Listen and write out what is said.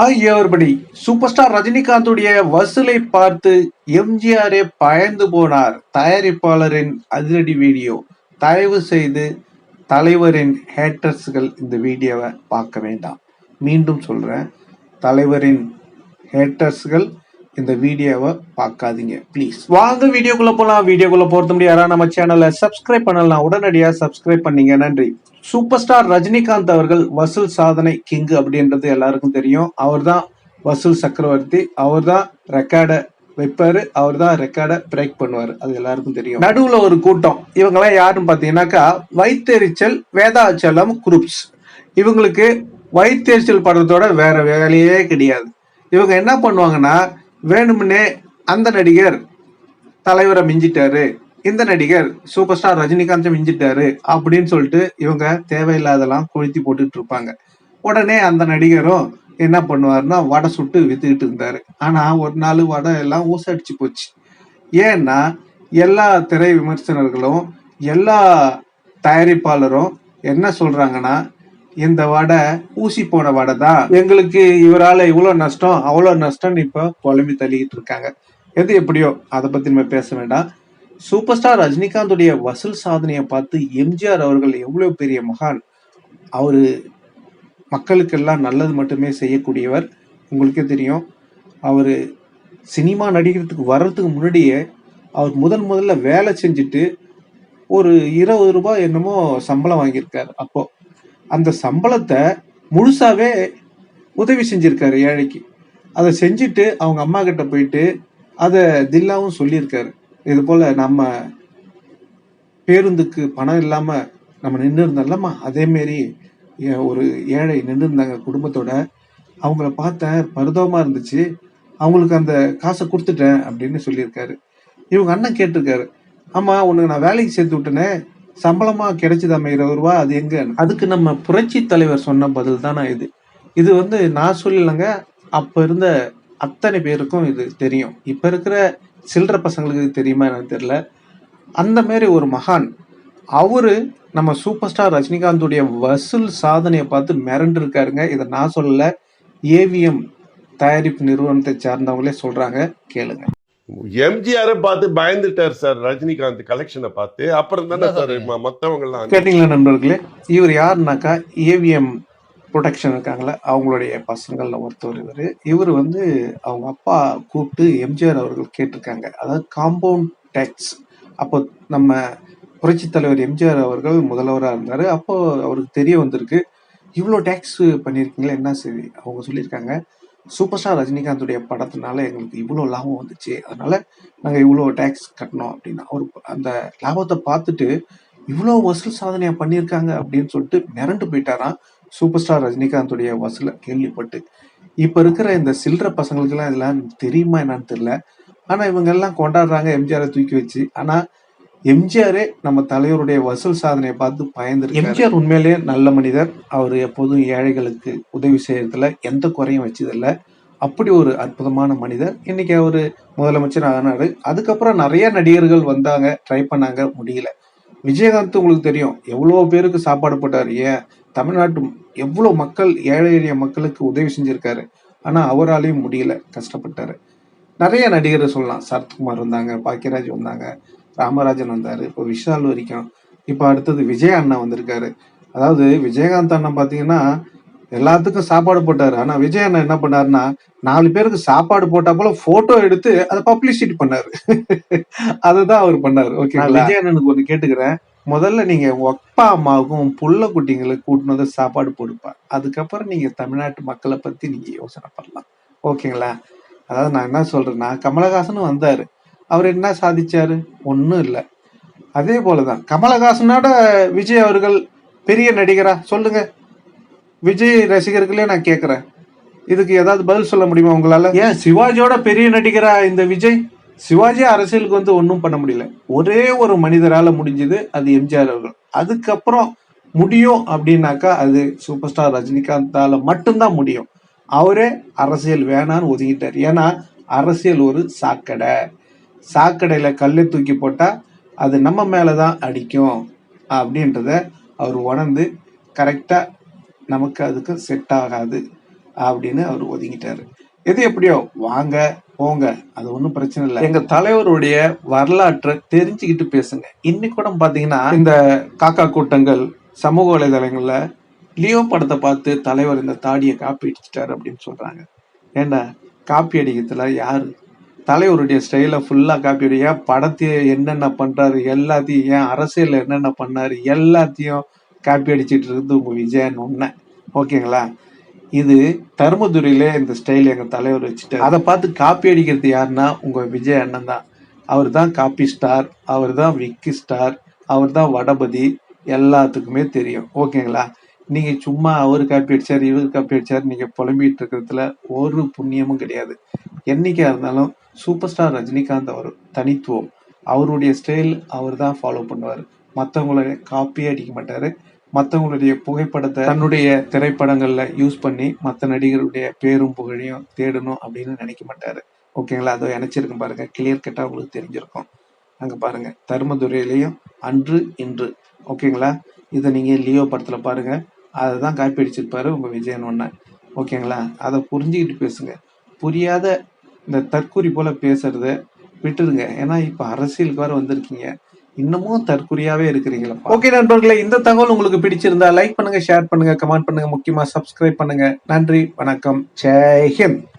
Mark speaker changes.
Speaker 1: ஆகியவர்படி super star ரஜினிகாந்துடைய வசூலை பார்த்து எம்ஜிஆரே பயந்து போனார். தயாரிப்பாளரின் அதிரடி வீடியோ. தயவு செய்து தலைவரின் ஹேட்டர்ஸ்கள் இந்த வீடியோவை பார்க்க வேண்டாம். மீண்டும் சொல்றேன் தலைவரின் ஹேட்டர்ஸ்கள் இந்த வீடியோவை பார்க்காதீங்க ப்ளீஸ் வாங்க வீடியோக்குள்ள போகலாம் வீடியோக்குள்ள முடியாது யாராவது நம்ம சேனலை சப்ஸ்கிரைப் பண்ணலாம் உடனடியாக சப்ஸ்கிரைப் பண்ணீங்க. நன்றி. சூப்பர் ஸ்டார் ரஜினிகாந்த் அவர்கள் வசூல் சாதனை கிங் அப்படின்றது எல்லாருக்கும் தெரியும். அவர் தான் வசூல் சக்கரவர்த்தி அவர் தான் ரெக்கார்டை வைப்பாரு அவர் தான் ரெக்கார்டை பிரேக் பண்ணுவார். அது எல்லாருக்கும் தெரியும். நடுவுல ஒரு கூட்டம். இவங்கெல்லாம் யாருன்னு பார்த்தீங்கன்னாக்கா வைத்தெரிச்சல் வேதாச்சலம் குரூப்ஸ் இவங்களுக்கு வைத்தெரிச்சல் படத்தோட வேற வேலையே கிடையாது. இவங்க என்ன பண்ணுவாங்கன்னா வேணும்னே அந்த நடிகர் தலைவரை மிஞ்சிட்டாரு. இந்த நடிகர் சூப்பர் ஸ்டார் ரஜினிகாந்தை மிஞ்சிட்டாரு அப்படின்னு சொல்லிட்டு இவங்க தேவையில்லாதெல்லாம் கொளுத்தி போட்டுட்டு இருப்பாங்க. உடனே அந்த நடிகரும் என்ன பண்ணுவாருன்னா வடை சுட்டு வித்துக்கிட்டு இருந்தாரு. ஆனா ஒரு நாள் வடை எல்லாம் ஊசடிச்சு போச்சு. ஏன்னா எல்லா திரை விமர்சனர்களும் எல்லா தயாரிப்பாளரும் என்ன சொல்றாங்கன்னா இந்த வடை ஊசி போன வடை தான். எங்களுக்கு இவரால இவ்வளோ நஷ்டம் அவ்வளோ நஷ்டம்னு இப்போ குழம்பி தள்ளிக்கிட்டு இருக்காங்க. எது எப்படியோ அதை பத்தி நம்ம பேச வேண்டாம். சூப்பர் ஸ்டார் ரஜினிகாந்துடைய வசூல் சாதனையை பார்த்து எம்ஜிஆர் அவர்கள் எவ்வளோ பெரிய மகான். அவர் மக்களுக்கெல்லாம் நல்லது மட்டுமே செய்யக்கூடியவர். உங்களுக்கே தெரியும். அவர் சினிமா நடிக்கிறதுக்கு வர்றதுக்கு முன்னாடியே அவர் முதல் முதல்ல வேலை செஞ்சுட்டு ஒரு இருபது ரூபாய் என்னமோ சம்பளம் வாங்கியிருக்கார். அப்போ அந்த சம்பளத்தை முழுசாவே உதவி செஞ்சிருக்காரு ஏழைக்கு. அதை செஞ்சுட்டு அவங்க அம்மா கிட்ட போயிட்டு அதை தில்லாவும் சொல்லியிருக்காரு. இது போல நம்ம பேருந்துக்கு பணம் இல்லாம நம்ம நின்று இருந்தோம்லம்மா அதேமாரி ஒரு ஏழை நின்று இருந்தாங்க குடும்பத்தோட. அவங்கள பார்த்தேன் பரிதாபமா இருந்துச்சு. அவங்களுக்கு அந்த காசை கொடுத்துட்டேன் அப்படின்னு சொல்லியிருக்காரு. இவங்க அண்ணன் கேட்டிருக்காரு ஆமா உனக்கு நான் வேலைக்கு சேர்த்து விட்டேனே. சம்பளமா கிடைச்சதாமே இருபது ரூபா? அது எங்க? அதுக்கு நம்ம புரட்சி தலைவர் சொன்ன பதில் தானே இது. இது வந்து நான் சொல்லலைங்க அப்ப இருந்த அத்தனை பேருக்கும் இது தெரியும். இப்ப இருக்கிற சில்லற பசங்களுக்கு இது தெரியுமா எனக்கு தெரியல. அந்த மாதிரி ஒரு மகான் அவரு நம்ம சூப்பர் ஸ்டார் ரஜினிகாந்துடைய வசூல் சாதனையை பார்த்து மிரண்டு இருக்காருங்க இதை நான் சொல்லல ஏவிஎம் தயாரிப்பு நிறுவனத்தை சார்ந்தவங்களே சொல்றாங்க. கேளுங்க.
Speaker 2: எம்ஜிஆரை பார்த்து பயந்துட்டார் சார் ரஜினிகாந்த் கலெக்ஷனை பார்த்து. அப்புறம் தானே சார். மத்தவங்க எல்லாம்
Speaker 1: கேட்டீங்களா நண்பர்களே? இவர் யாருனாக்கா ஏவிஎம் ப்ரொடெக்ஷன் இருக்காங்களே அவங்களுடைய பசங்களில் ஒருத்தவர் இவர். இவர் வந்து அவங்க அப்பா கூப்பிட்டு எம்ஜிஆர் அவர்கள் கேட்டிருக்காங்க. அதாவது காம்பவுண்ட் டேக்ஸ் அப்போ நம்ம புரட்சி தலைவர் எம்ஜிஆர் அவர்கள் முதல்வராக இருந்தார். அப்போ அவருக்கு தெரிய வந்திருக்கு இவ்வளோ டேக்ஸ் பண்ணியிருக்கீங்களா என்ன சரி அவங்க சொல்லியிருக்காங்க சூப்பர் ஸ்டார் ரஜினிகாந்துடைய படத்தினால எங்களுக்கு இவ்வளோ லாபம் வந்துச்சு. அதனால நாங்கள் இவ்வளோ டேக்ஸ் கட்டணும் அப்படின்னு அவர் அந்த லாபத்தை பார்த்துட்டு இவ்வளோ வசூல் சாதனையாக பண்ணியிருக்காங்க அப்படின்னு சொல்லிட்டு மிரண்டு போயிட்டாராம். சூப்பர் ஸ்டார் ரஜினிகாந்துடைய வசூல கேள்விப்பட்டு இப்ப இருக்கிற இந்த சில்லற பசங்களுக்கெல்லாம் இதெல்லாம் தெரியுமா என்னன்னு தெரியல. ஆனா இவங்க எல்லாம் கொண்டாடுறாங்க எம்ஜிஆரை தூக்கி வச்சு. ஆனா எம்ஜிஆரே நம்ம தலைவருடைய வசூல் சாதனையை பார்த்து பயந்து எம்ஜிஆர் உண்மையிலேயே நல்ல மனிதர். அவர் எப்போதும் ஏழைகளுக்கு உதவி செய்யறதுல எந்த குறையும் வச்சதில்ல. அப்படி ஒரு அற்புதமான மனிதர். இன்னைக்கு அவர் முதலமைச்சர் ஆனாரு. அதுக்கப்புறம் நிறைய நடிகர்கள் வந்தாங்க. ட்ரை பண்ணாங்க. முடியல. விஜயகாந்த் உங்களுக்கு தெரியும். எவ்வளோ பேருக்கு சாப்பாடு போட்டார்? ஏன்? தமிழ்நாட்டு எவ்வளோ மக்கள் ஏழை எளிய மக்களுக்கு உதவி செஞ்சுருக்காரு. ஆனால் அவராலையும் முடியல. கஷ்டப்பட்டார். நிறைய நடிகர் சொல்லலாம். சரத்குமார் வந்தாங்க பாக்கியராஜ் வந்தாங்க ராமராஜன் வந்தார் இப்போ விஷால் வரைக்கும். இப்போ அடுத்தது விஜய் அண்ணா வந்திருக்காரு. அதாவது விஜயகாந்த் அண்ணன் பார்த்தீங்கன்னா எல்லாத்துக்கும் சாப்பாடு போட்டாரு. ஆனா விஜய் அண்ணா என்ன பண்ணாருன்னா நாலு பேருக்கு சாப்பாடு போட்டா போல போட்டோ எடுத்து அதை பப்ளிசிட்டி பண்ணாரு. அதுதான் அவர் பண்ணாரு. ஓகே விஜய் அண்ணனுக்கு ஒண்ணு கேட்டுக்கிறேன். முதல்ல நீங்க உங்க அப்பா அம்மாவுக்கும் புள்ள குட்டிங்களுக்கு கூட்டினு வந்து சாப்பாடு போடுப்பா. அதுக்கப்புறம் நீங்க தமிழ்நாட்டு மக்களை பத்தி நீங்க யோசனை பண்ணலாம். ஓகேங்களா அதாவது நான் என்ன சொல்றேன்னா கமலஹாசனும் வந்தாரு. அவர் என்ன சாதிச்சாரு? ஒண்ணும் இல்ல. அதே போலதான். கமலஹாசனோட விஜய் அவர்கள் பெரிய நடிகரா? சொல்லுங்க. விஜய் ரசிகர்களே நான் கேட்குறேன் இதுக்கு ஏதாவது பதில் சொல்ல முடியுமா உங்களால? ஏன் சிவாஜியோட பெரிய நடிகரா இந்த விஜய்? சிவாஜி அரசியலுக்கு வந்து ஒன்றும் பண்ண முடியல. ஒரே ஒரு மனிதரால் முடிஞ்சது அது எம்ஜிஆர் அவர்கள். அதுக்கப்புறம் முடியும் அப்படின்னாக்கா அது சூப்பர் ஸ்டார் ரஜினிகாந்தால் மட்டும்தான் முடியும். அவரே அரசியல் வேணான்னு ஒதுங்கிட்டார். ஏன்னா அரசியல் ஒரு சாக்கடை. சாக்கடையில் கல்லை தூக்கி போட்டால் அது நம்ம மேலே தான் அடிக்கும். அப்படின்றத அவர் உணர்ந்து கரெக்டாக நமக்கு அதுக்கு செட் ஆகாது அப்படின்னு அவர் ஒதுங்கிட்டாரு. எது எப்படியோ வாங்க போங்க அது ஒன்றும் பிரச்சனை இல்லை. எங்க தலைவருடைய வரலாற்றை தெரிஞ்சுக்கிட்டு பேசுங்க. இன்னைக்கு கூட பாத்தீங்கன்னா இந்த காக்கா கூட்டங்கள் சமூக வலைதளங்கள்ல லியோ படத்தை பார்த்து தலைவர் இந்த தாடியை காப்பி அடிச்சிட்டாரு அப்படின்னு சொல்றாங்க. ஏண்டா காப்பி அடிக்கிறதுல யாரு? தலைவருடைய ஸ்டைலை ஃபுல்லாக காப்பி அடி ஏன் படத்தையே என்னென்ன பண்ணுறாரு எல்லாத்தையும் ஏன் அரசியலில் என்னென்ன பண்ணாரு எல்லாத்தையும் காப்பி அடிச்சிட்டு இருக்குது உங்கள் விஜயன் உண்மை ஓகேங்களா? இது தருமதுரையிலே இந்த ஸ்டைல் எங்கள் தலைவர் வச்சுட்டு அதை பார்த்து காப்பி அடிக்கிறது யாருன்னா உங்கள் விஜய் அண்ணன் தான். அவர் தான் காப்பி ஸ்டார் அவர் தான் விக்கி ஸ்டார் அவர் தான் வடபதி எல்லாத்துக்குமே தெரியும். ஓகேங்களா? நீங்கள் சும்மா அவர் காப்பி அடிச்சார் இவர் காப்பி அடிச்சார் நீங்கள் புலம்பிட்டு இருக்கிறதுல ஒரு புண்ணியமும் கிடையாது. என்றைக்காக இருந்தாலும் சூப்பர் ஸ்டார் ரஜினிகாந்த் அவர் தனித்துவம். அவருடைய ஸ்டைல் அவர் தான் ஃபாலோ பண்ணுவார். மற்றவங்கள காப்பியே அடிக்க மாட்டாரு. மற்றவங்களுடைய புகைப்படத்தை தன்னுடைய திரைப்படங்கள்ல யூஸ் பண்ணி மற்ற நடிகருடைய பேரும் புகழையும் தேடணும் அப்படின்னு நினைக்க மாட்டாரு. ஓகேங்களா அதை இணைச்சிருக்கும் பாருங்க. கிளியர் கட்டா உங்களுக்கு தெரிஞ்சிருக்கும். அங்க பாருங்க. தருமதுரையிலையும் அன்று இன்று. ஓகேங்களா இதை நீங்க லியோ படத்துல பாருங்க. அதை தான் காப்பி அடிச்சிருப்பாரு உங்க விஜயன் ஒண்ணு. ஓகேங்களா அதை புரிஞ்சுக்கிட்டு பேசுங்க. புரியாத இந்த தற்கூரி போல பேசுறத விட்டுருங்க ஏன்னா இப்போ அரசியலுக்கு வேறு வந்திருக்கீங்க. இன்னமும் தற்குறியாவே இருக்கிறீங்களா ஓகே நண்பர்களே இந்த தகவல் உங்களுக்கு பிடிச்சிருந்தா லைக் பண்ணுங்க ஷேர் பண்ணுங்க கமெண்ட் பண்ணுங்க முக்கியமா சப்ஸ்கிரைப் பண்ணுங்க. நன்றி வணக்கம் ஜெய்ஹிந்த்